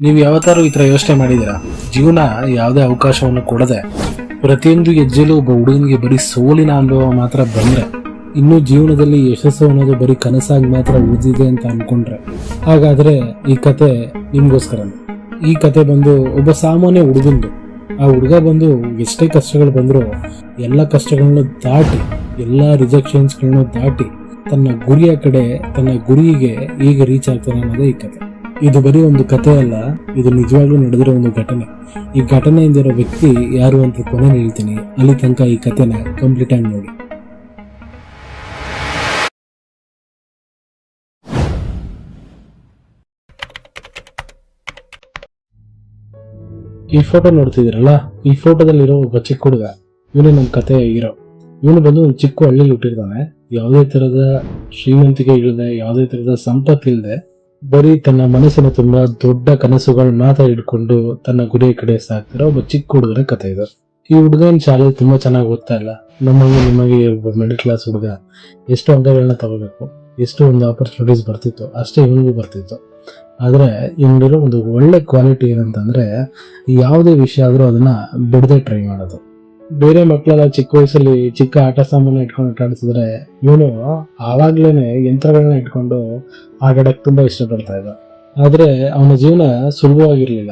ನೀವು ಯಾವತ್ತಾರು ಈ ತರ ಯೋಚನೆ ಮಾಡಿದೀರಾ ಜೀವನ ಯಾವುದೇ ಅವಕಾಶವನ್ನು ಕೊಡದೆ ಪ್ರತಿಯೊಂದು ಹೆಜ್ಜೆಲೂ ಒಬ್ಬ ಹುಡುಗನಿಗೆ ಬರೀ ಸೋಲಿನ ಅನುಭವ ಮಾತ್ರ ಬಂದ್ರೆ, ಇನ್ನು ಜೀವನದಲ್ಲಿ ಯಶಸ್ಸು ಅನ್ನೋದು ಬರೀ ಕನಸಾಗಿ ಮಾತ್ರ ಉಳಿದಿದೆ ಅಂತ ಅನ್ಕೊಂಡ್ರೆ. ಹಾಗಾದ್ರೆ ಈ ಕತೆ ನಿಮ್ಗೋಸ್ಕರ ಈ ಕತೆ ಬಂದು ಒಬ್ಬ ಸಾಮಾನ್ಯ ಹುಡುಗಂದು, ಆ ಹುಡುಗ ಬಂದು ಎಷ್ಟೇ ಕಷ್ಟಗಳು ಬಂದರೂ ಎಲ್ಲ ಕಷ್ಟಗಳನ್ನ ದಾಟಿ, ಎಲ್ಲ ರಿಜೆಕ್ಷನ್ಸ್ಗಳನ್ನ ದಾಟಿ ತನ್ನ ಗುರಿಯ ಕಡೆ, ತನ್ನ ಗುರಿಗೆ ಈಗ ರೀಚ್ ಆಗ್ತಾನೆ ಅನ್ನೋದೇ ಈ ಕತೆ. ಇದು ಬರೀ ಒಂದು ಕಥೆ ಅಲ್ಲ, ಇದು ನಿಜವಾಗ್ಲೂ ನಡೆದಿರೋ ಒಂದು ಘಟನೆ. ಈ ಘಟನೆಯಿಂದ ಇರೋ ವ್ಯಕ್ತಿ ಯಾರು ಅಂತ ಕೊನೆ ಹೇಳ್ತೀನಿ. ಅಲ್ಲಿ ತನಕ ಈ ಕಥೆನ ಕಂಪ್ಲೀಟ್ ಆಗಿ ನೋಡಿ. ಈ ಫೋಟೋ ನೋಡ್ತಿದ್ದೀರಲ್ಲ? ಈ ಫೋಟೋದಲ್ಲಿರೋ ಒಬ್ಬ ಚಿಕ್ಕ ಹುಡುಗ, ಇವನೇ ನಮ್ಮ ಕತೆ ಹೀರೋ ಇವನು ಬಂದು ಒಂದು ಚಿಕ್ಕ ಹಳ್ಳಿಲಿ ಹುಟ್ಟಿರ್ತಾನೆ. ಯಾವುದೇ ತರದ ಶ್ರೀಮಂತಿಕೆ ಇಲ್ಲದೆ, ಯಾವುದೇ ತರದ ಸಂಪತ್ತು ಇಲ್ಲದೆ ಬರೀ ತನ್ನ ಮನಸ್ಸಿನ ತುಂಬಾ ದೊಡ್ಡ ಕನಸುಗಳು ಮಾತ್ರ ಇಟ್ಕೊಂಡು ತನ್ನ ಗುರಿ ಕಡೆ ಸಾಕ್ತಿರೋ ಒಬ್ಬ ಚಿಕ್ಕ ಹುಡುಗರ ಕತೆ ಇದು. ಈ ಹುಡುಗನ ಶಾಲೆ ತುಂಬಾ ಚೆನ್ನಾಗಿ ಓದ್ತಾ ಇಲ್ಲ. ನಮಗೆ ನಿಮಗೆ ಒಬ್ಬ ಮಿಡಲ್ ಕ್ಲಾಸ್ ಹುಡುಗ ಎಷ್ಟು ಅಂಕಗಳನ್ನ ತಗೋಬೇಕು, ಎಷ್ಟು ಒಂದು ಆಪರ್ಚುನಿಟೀಸ್ ಬರ್ತಿತ್ತು, ಅಷ್ಟೇ ಇವನಿಗೂ ಬರ್ತಿತ್ತು. ಆದರೆ ಇವನಿರೋ ಒಂದು ಒಳ್ಳೆ ಕ್ವಾಲಿಟಿ ಏನಂತಂದ್ರೆ, ಯಾವುದೇ ವಿಷಯ ಆದ್ರೂ ಅದನ್ನ ಬಿಡದೆ ಟ್ರೈ ಮಾಡೋದು. ಬೇರೆ ಮಕ್ಕಳೆಲ್ಲ ಚಿಕ್ಕ ವಯಸ್ಸಲ್ಲಿ ಚಿಕ್ಕ ಆಟ ಸಾಮಾನು ಇಟ್ಕೊಂಡು ಆಟ ಆಡಿಸಿದ್ರೆ ಇವನು ಆವಾಗ್ಲೇನೆ ಯಂತ್ರಗಳನ್ನ ಇಟ್ಕೊಂಡು ಆಟಾಡಕ್ ತುಂಬಾ ಇಷ್ಟಪಡ್ತಾ ಇದ್ದ. ಆದ್ರೆ ಅವನ ಜೀವನ ಸುಲಭವಾಗಿರ್ಲಿಲ್ಲ.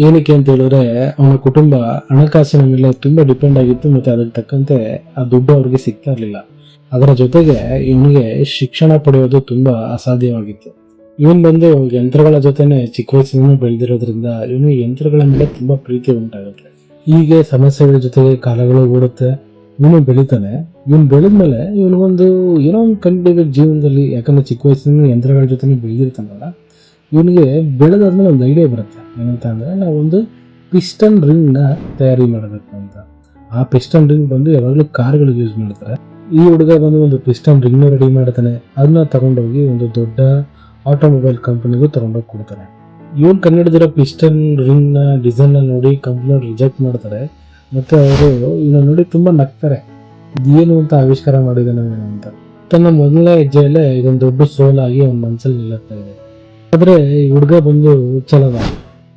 ಏನಕ್ಕೆ ಅಂತ ಹೇಳಿದ್ರೆ ಅವನ ಕುಟುಂಬ ಹಣಕಾಸಿನ ಮೇಲೆ ತುಂಬಾ ಡಿಪೆಂಡ್ ಆಗಿತ್ತು ಮತ್ತೆ ಅದಕ್ಕೆ ತಕ್ಕಂತೆ ಆ ದುಡ್ಡು ಅವ್ರಿಗೆ ಸಿಗ್ತಾ ಇರ್ಲಿಲ್ಲ. ಅದರ ಜೊತೆಗೆ ಇವನಿಗೆ ಶಿಕ್ಷಣ ಪಡೆಯೋದು ತುಂಬಾ ಅಸಾಧ್ಯವಾಗಿತ್ತು. ಇವನ್ ಬಂದು ಯಂತ್ರಗಳ ಜೊತೆನೆ ಚಿಕ್ಕ ವಯಸ್ಸಿನ ಬೆಳೆದಿರೋದ್ರಿಂದ ಇವನು ಯಂತ್ರಗಳ ಮೇಲೆ ತುಂಬಾ ಪ್ರೀತಿ ಉಂಟಾಗುತ್ತೆ. ಹೀಗೆ ಸಮಸ್ಯೆಗಳ ಜೊತೆಗೆ ಕಾಲಗಳು ಓಡುತ್ತೆ. ಇವನು ಬೆಳಿತಾನೆ. ಇವನು ಬೆಳೆದ್ಮೇಲೆ ಇವನಿಗೊಂದು ಏನೋ ಒಂದು ಕಂಡುಹಿಡಿಬೇಕು ಜೀವನದಲ್ಲಿ. ಯಾಕಂದ್ರೆ ಚಿಕ್ಕ ವಯಸ್ಸಿನ ಯಂತ್ರಗಳ ಜೊತೆ ಬೆಳೆದಿರ್ತಾನಲ್ಲ. ಇವನಿಗೆ ಬೆಳೆದಾದ್ಮೇಲೆ ಒಂದು ಐಡಿಯಾ ಬರುತ್ತೆ. ಏನಂತ ಅಂದರೆ ನಾವೊಂದು ಪಿಸ್ಟನ್ ರಿಂಗ್ನ ತಯಾರಿ ಮಾಡಬೇಕು ಅಂತ. ಆ ಪಿಸ್ಟನ್ ರಿಂಗ್ ಬಂದು ಯಾವಾಗಲೂ ಕಾರ್ಗಳಿಗೆ ಯೂಸ್ ಮಾಡ್ತಾರೆ. ಈ ಹುಡುಗ ಬಂದು ಒಂದು ಪಿಸ್ಟನ್ ರಿಂಗ್ ರೆಡಿ ಮಾಡ್ತಾನೆ. ಅದನ್ನ ತಗೊಂಡೋಗಿ ಒಂದು ದೊಡ್ಡ ಆಟೋಮೊಬೈಲ್ ಕಂಪನಿಗೂ ತಗೊಂಡೋಗಿ ಕೊಡ್ತಾನೆ. ಇವನ್ ಕನ್ನಡದಿರೋ ಪಿಸ್ಟನ್ ರಿಂಗ್ನ ಡಿಸೈನ್ ನೋಡಿ ಕಂಪ್ನಿ ರಿಜೆಕ್ಟ್ ಮಾಡ್ತಾರೆ. ಮತ್ತೆ ಅವರು ಇವನ್ನ ನೋಡಿ ತುಂಬಾ ನಗ್ತಾರೆ. ಇದೇನು ಅಂತ ಆವಿಷ್ಕಾರ ಮಾಡಿದಾನೆ ಇವ್ನು ಅಂತ. ತನ್ನ ಮೊದಲನೇ ಹೆಜ್ಜೆಯಲ್ಲೇ ಇದೊಂದು ದೊಡ್ಡ ಸೋಲಾಗಿ ಅವನ ಮನಸ್ಸಲ್ಲಿ ನಿಲ್ಲತ್ತಾ ಇದೆ. ಆದ್ರೆ ಈ ಹುಡುಗ ಬಂದು ಚಲದ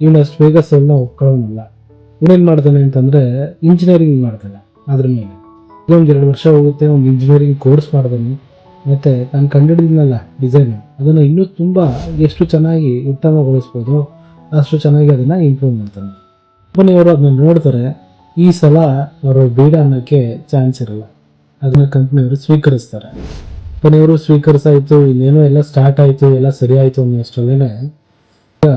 ಇವನ ಅಷ್ಟು ಬೇಗ ಸೋಲ್ನ ಒಪ್ಕೊಳ್ಳೋನಲ್ಲ. ಇವನೇನ್ ಮಾಡ್ತಾನೆ ಅಂತಂದ್ರೆ ಇಂಜಿನಿಯರಿಂಗ್ ಮಾಡ್ತಾನೆ ಅದ್ರ ಮೇಲೆ. ಇನ್ನೊಂದ್ ಎರಡು ವರ್ಷ ಹೋಗುತ್ತೆ, ಒಂದು ಇಂಜಿನಿಯರಿಂಗ್ ಕೋರ್ಸ್ ಮಾಡ್ತಾನೆ. ಮತ್ತೆ ನಾನು ಕಂಡುಹಿಡಿದ್ನಲ್ಲ ಡಿಸೈನ್ ಅದನ್ನು ಇನ್ನೂ ತುಂಬ ಎಷ್ಟು ಚೆನ್ನಾಗಿ ಉತ್ತಮಗೊಳಿಸ್ಬೋದು, ಅಷ್ಟು ಚೆನ್ನಾಗಿ ಅದನ್ನು ಇಂಪ್ರೂವ್ ಮಾಡ್ತಾನೆ. ಕಂಪನಿಯವರು ಅದನ್ನ ನೋಡ್ತಾರೆ, ಈ ಸಲ ಅವರು ಬೇಡ ಅನ್ನೋಕ್ಕೆ ಚಾನ್ಸ್ ಇರಲ್ಲ. ಅದನ್ನು ಕಂಪ್ನಿಯವರು ಸ್ವೀಕರಿಸ್ತಾರೆ. ಕಂಪನಿಯವರು ಸ್ವೀಕರಿಸಾಯಿತು, ಇನ್ನೇನೋ ಎಲ್ಲ ಸ್ಟಾರ್ಟ್ ಆಯಿತು, ಎಲ್ಲ ಸರಿ ಆಯಿತು ಅನ್ನೋಷ್ಟರಲ್ಲೇ ಈಗ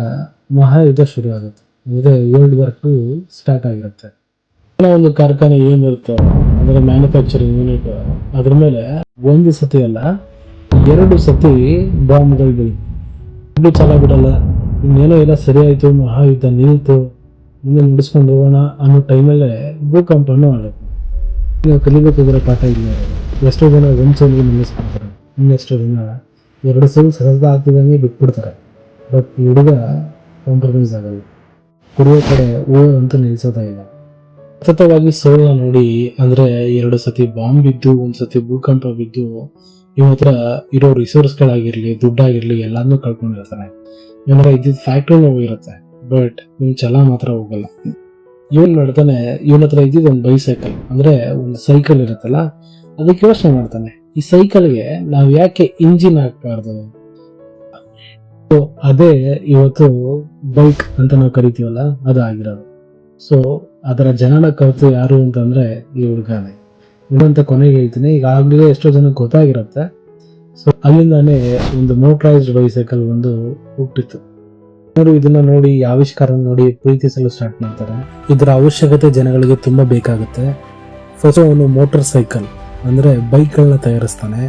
ಮಹಾಯುದ್ಧ ಶುರು ಆಗುತ್ತೆ ಇದೇ ವರ್ಲ್ಡ್ ವರ್ಕ್ ಸ್ಟಾರ್ಟ್ ಆಗಿರುತ್ತೆ. ಒಂದು ಕಾರ್ಖಾನೆ ಏನಿರುತ್ತೋ ಅಂದ್ರೆ ಮ್ಯಾನುಫ್ಯಾಕ್ಚರಿಂಗ್ ಯೂನಿಟ್ ಅದ್ರ ಮೇಲೆ ಒಂದು ಸತಿ ಅಲ್ಲ, ಎರಡು ಸತಿ ಬಾಂಬ್ಗಳು ಎರಡು ಚಾಲ ಬಿಡಲ್ಲ ಇನ್ನೇನೋ ಎಲ್ಲ ಸರಿಯಾಯಿತು, ಮಹಾಯುದ್ಧ ನಿಲ್ತು, ಮುಂದೆ ನಡೆಸ್ಕೊಂಡು ಹೋಗೋಣ ಅನ್ನೋ ಟೈಮಲ್ಲೇ ಭೂಕಂಪನೂ ಆಗುತ್ತೆ ನೀವು ಕಲಿಬೇಕಾಗಿರೋ ಪಾಠ ಇಲ್ಲ. ಎಷ್ಟೋ ಜನ ಒಂದು ಸಲ ನಿಲ್ಲಿಸ್ಬಿಡ್ತಾರೆ ಇನ್ನೆಷ್ಟೋ ಜನ ಎರಡು ಸಲ ಸತತ ಆಗ್ತಿದ್ದಂಗೆ ಬಿಟ್ಬಿಡ್ತಾರೆ ಬಟ್ ಹುಡುಗ ಕಾಂಪ್ರಮೈಸ್ ಆಗಲ್ಲ. ಕುಡಿಯೋ ಕಡೆ ಓ ಅಂತ ಇಲ್ಲ ಸತತವಾಗಿ ಸೋಲನ್ನ ನೋಡಿ, ಅಂದ್ರೆ ಎರಡು ಸತಿ ಬಾಂಬ್ ಬಿದ್ದು, ಒಂದ್ ಸತಿ ಭೂಕಂಪ ಬಿದ್ದು ಇವ್ ಹತ್ರ ಇರೋ ರಿಸೋರ್ಸ್ಗಳಾಗಿರ್ಲಿ ದುಡ್ಡಾಗಿರ್ಲಿ ಎಲ್ಲಾನು ಕಳ್ಕೊಂಡಿರ್ತಾನೆ ಇವನ ಇದ್ದಿದ್ ಫ್ಯಾಕ್ಟ್ರಿನೂ ಹೋಗಿರುತ್ತೆ ಬಟ್ ಇವ್ನ ಛಲ ಮಾತ್ರ ಹೋಗಲ್ಲ. ಇವನ್ ಮಾಡ್ತಾನೆ, ಇವನ ಹತ್ರ ಇದ್ದಿದ್ ಒಂದು ಬೈಸೈಕಲ್ ಅಂದ್ರೆ ಒಂದು ಸೈಕಲ್ ಇರುತ್ತಲ್ಲ, ಅದಕ್ಕೆ ಯೋಚನೆ ಮಾಡ್ತಾನೆ. ಈ ಸೈಕಲ್ಗೆ ನಾವ್ ಯಾಕೆ ಇಂಜಿನ್ ಹಾಕ್ಬಾರ್ದು? ಅದೇ ಇವತ್ತು ಬೈಕ್ ಅಂತ ನಾವು ಕರಿತೀವಲ್ಲ ಅದು ಆಗಿರೋದು ಸೊ ಅದರ ಜನನ ಕಲಿತು ಯಾರು ಅಂತಂದ್ರೆ ಈ ಹುಡುಗನೇ. ಇನ್ನಂತ ಕೊನೆಗೆ ಹೇಳ್ತೀನಿ, ಈಗಾಗಲೇ ಎಷ್ಟೋ ಜನಕ್ಕೆ ಗೊತ್ತಾಗಿರುತ್ತೆ. ಸೊ ಅಲ್ಲಿಂದಾನೇ ಒಂದು ಮೋಟ್ರೈಸ್ಡ್ ಬೈಸೈಕಲ್ ಒಂದು ಹುಟ್ಟಿತ್ತು. ನೋಡಿ ಇದನ್ನ ನೋಡಿ ಆವಿಷ್ಕಾರ ನೋಡಿ ಪ್ರೀತಿಸಲು ಸ್ಟಾರ್ಟ್ ಮಾಡ್ತಾರೆ. ಇದರ ಅವಶ್ಯಕತೆ ಜನಗಳಿಗೆ ತುಂಬಾ ಬೇಕಾಗುತ್ತೆ. ಫಸ್ಟ್ ಅವನು ಮೋಟರ್ ಸೈಕಲ್ ಅಂದರೆ ಬೈಕ್ಗಳನ್ನ ತಯಾರಿಸ್ತಾನೆ.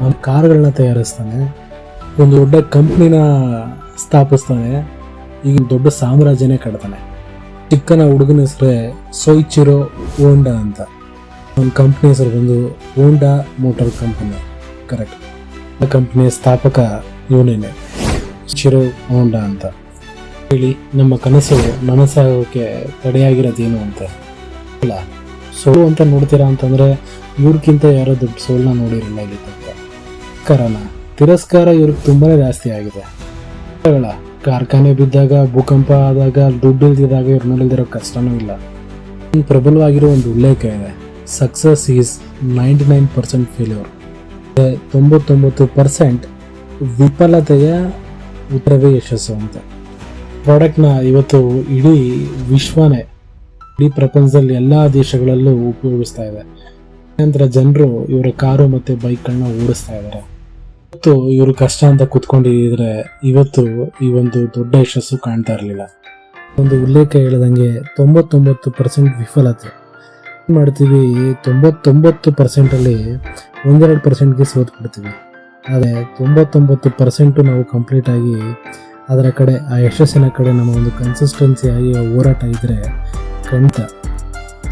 ಕಾರ್ ಕಾರ್ಗಳನ್ನ ತಯಾರಿಸ್ತಾನೆ. ಒಂದು ದೊಡ್ಡ ಕಂಪ್ನಿನ ಸ್ಥಾಪಿಸ್ತಾನೆ. ಈಗ ದೊಡ್ಡ ಸಾಮ್ರಾಜ್ಯನೇ ಕಟ್ತಾನೆ. ಚಿಕ್ಕನ ಹುಡುಗನ ಹೆಸರೇ ಸೊಯ್ಚಿರೋ ಓಂಡಾ ಅಂತ. ಒಂದು ಕಂಪ್ನಿ ಹೆಸರು ಬಂದು ಓಂಡಾ ಮೋಟಾರ್ ಕಂಪನಿ. ಕರೆಕ್ಟ್ ಆ ಕಂಪ್ನಿಯ ಸ್ಥಾಪಕ ಇವನೇನೆ. ಚಿರೋ ಓಂಡಾ ಅಂತ. ಹೇಳಿ, ನಮ್ಮ ಕನಸು ನನಸಾಗೋಕೆ ತಡೆಯಾಗಿರೋದೇನು ಅಂತ. ಅಲ್ಲ, ಸೋಲು ಅಂತ ನೋಡ್ತೀರಾ ಅಂತಂದ್ರೆ ಇವ್ರಿಗಿಂತ ಯಾರೋ ದೊಡ್ಡ ಸೋಲ್ನ ನೋಡಿರಲ್ಲ ಇಲ್ಲಿ ಕಾರಣ, ತಿರಸ್ಕಾರ ಇವ್ರಿಗೆ ತುಂಬಾನೇ ಜಾಸ್ತಿ ಆಗಿದೆ. ಕಾರ್ಖಾನೆ ಬಿದ್ದಾಗ, ಭೂಕಂಪ ಆದಾಗ, ದುಡ್ಡು ಇಲ್ದಿದಾಗ ಇವ್ರ ಮೇಲಿಲ್ದಿರೋ ಕಷ್ಟನೂ ಇಲ್ಲ. ಈ ಪ್ರಬಲವಾಗಿರೋ ಒಂದು ಉಲ್ಲೇಖ ಇದೆ. Success is ninety nine percent failure ತೊಂಬತ್ತೊಂಬತ್ತು ಪರ್ಸೆಂಟ್ ವಿಫಲತೆಯ ಉತ್ತರವೇ ಯಶಸ್ಸು ಅಂತ. ಪ್ರಾಡಕ್ಟ್ನ ಇವತ್ತು ಇಡೀ ವಿಶ್ವನೇ, ಇಡೀ ಪ್ರಪಂಚದಲ್ಲಿ ಎಲ್ಲ ದೇಶಗಳಲ್ಲೂ ಉಪಯೋಗಿಸ್ತಾ ಇದೆ. ನಂತರ ಜನರು ಇವರ ಕಾರು ಮತ್ತು ಬೈಕ್ಗಳನ್ನ ಓಡಿಸ್ತಾ ಇದ್ದಾರೆ. ಇವತ್ತು ಇವರು ಕಷ್ಟ ಅಂತ ಕುತ್ಕೊಂಡಿದ್ರೆ ಇವತ್ತು ಈ ಒಂದು ದೊಡ್ಡ ಯಶಸ್ಸು ಕಾಣ್ತಾ ಇರಲಿಲ್ಲ. ಒಂದು ಉಲ್ಲೇಖ ಹೇಳ್ದಂಗೆ ತೊಂಬತ್ತೊಂಬತ್ತು ಪರ್ಸೆಂಟ್ ವಿಫಲತೆ. ಏನ್ ಮಾಡ್ತೀವಿ ತೊಂಬತ್ತೊಂಬತ್ತು ಪರ್ಸೆಂಟಲ್ಲಿ ಒಂದೆರಡು ಪರ್ಸೆಂಟ್ಗೆ ಸೋತ್ ಬಿಡ್ತೀವಿ. ಆದರೆ ತೊಂಬತ್ತೊಂಬತ್ತು ಪರ್ಸೆಂಟು ನಾವು ಕಂಪ್ಲೀಟ್ ಆಗಿ ಅದರ ಕಡೆ, ಆ ಯಶಸ್ಸಿನ ಕಡೆ ನಮ್ಮ ಒಂದು ಕನ್ಸಿಸ್ಟೆನ್ಸಿ ಆಗಿ ಹೋರಾಟ ಇದ್ದರೆ ಖಂಡಿತ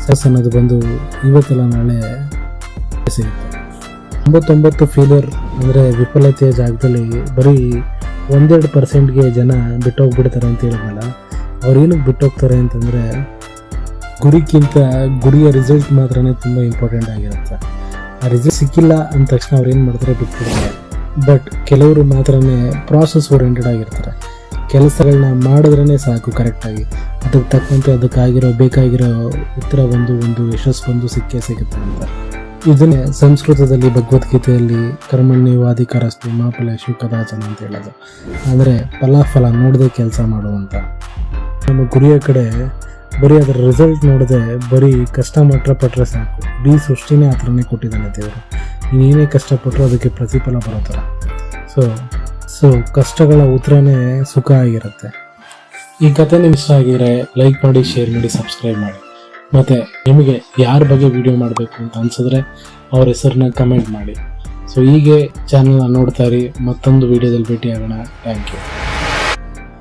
ಸಸ್ ಅನ್ನೋದು ಬಂದು ಇವತ್ತೆಲ್ಲ ನಾಳೆ ಸಿಗುತ್ತೆ. ತೊಂಬತ್ತೊಂಬತ್ತು ಫೇಲಿಯರ್ ಅಂದರೆ ವಿಫಲತೆಯ ಜಾಗದಲ್ಲಿ ಬರೀ ಒಂದೆರಡು ಪರ್ಸೆಂಟ್ಗೆ ಜನ ಬಿಟ್ಟೋಗ್ಬಿಡ್ತಾರೆ ಅಂತ ಹೇಳಿದ್ನಲ್ಲ ಅವ್ರು ಏನಕ್ಕೆ ಬಿಟ್ಟೋಗ್ತಾರೆ ಅಂತಂದರೆ ಗುರಿಗಿಂತ ಗುರಿಯ ರಿಸಲ್ಟ್ ಮಾತ್ರನೇ ತುಂಬ ಇಂಪಾರ್ಟೆಂಟ್ ಆಗಿರುತ್ತೆ. ಆ ರಿಸಲ್ಟ್ ಸಿಕ್ಕಿಲ್ಲ ಅಂದ ತಕ್ಷಣ ಅವ್ರು ಏನು ಮಾಡ್ತಾರೆ? ಬಿಟ್ಬಿಡ್ತಾರೆ. ಬಟ್ ಕೆಲವರು ಮಾತ್ರನೇ ಪ್ರಾಸೆಸ್ ಓರಿಯೆಂಟೆಡ್ ಆಗಿರ್ತಾರೆ. ಕೆಲಸಗಳನ್ನ ಮಾಡಿದ್ರೇ ಸಾಕು ಕರೆಕ್ಟಾಗಿ ಅದಕ್ಕೆ ತಕ್ಕಂತೆ ಅದಕ್ಕಾಗಿರೋ ಬೇಕಾಗಿರೋ ಉತ್ತರ ಒಂದು ಒಂದು ಯಶಸ್ಸು ಒಂದು ಸಿಕ್ಕೇ ಸಿಗುತ್ತೆ ಅಂತ. ಇದನ್ನೇ ಸಂಸ್ಕೃತದಲ್ಲಿ ಭಗವದ್ಗೀತೆಯಲ್ಲಿ ಕರ್ಮಣ್ಯವಾಧಿಕಾರಸ್ತು ಮಾಫಲೇಶು ಕದಾಚನ ಅಂತ ಹೇಳೋದು. ಅಂದರೆ ಫಲಾಫಲ ನೋಡದೆ ಕೆಲಸ ಮಾಡುವಂತ. ನಮ್ಮ ಗುರಿಯ ಕಡೆ ಬರೀ ಅದರ ರಿಸಲ್ಟ್ ನೋಡದೆ ಬರೀ ಕಷ್ಟ ಮಾತ್ರ ಪಟ್ಟರೆ ಸಾಕು. ಇಡೀ ಸೃಷ್ಟಿನೇ ಆ ಥರನೇ ಕೊಟ್ಟಿದ್ದಾನೆ ದೇವರು ನೀನೇನೇ ಕಷ್ಟಪಟ್ಟರು ಅದಕ್ಕೆ ಪ್ರತಿಫಲ ಬರೋ ಥರ. ಸೊ ಸೊ ಕಷ್ಟಗಳ ಉತ್ತರನೇ ಸುಖ ಆಗಿರುತ್ತೆ. ಈ ಕತೆ ನಿಮಿಷ ಇಷ್ಟ ಆಗಿದ್ರೆ ಲೈಕ್ ಮಾಡಿ ಶೇರ್ ಮಾಡಿ ಸಬ್ಸ್ಕ್ರೈಬ್ ಮಾಡಿ. ಮತ್ತು ನಿಮಗೆ ಯಾರ ಬಗ್ಗೆ ವಿಡಿಯೋ ಮಾಡಬೇಕು ಅಂತ ಅನಿಸಿದ್ರೆ ಅವ್ರ ಹೆಸರನ್ನ ಕಮೆಂಟ್ ಮಾಡಿ. ಸೊ ಹೀಗೆ ಚಾನಲ್ನ ನೋಡ್ತಾ ಇರಿ. ಮತ್ತೊಂದು ವಿಡಿಯೋದಲ್ಲಿ ಭೇಟಿ ಆಗೋಣ ಥ್ಯಾಂಕ್ ಯು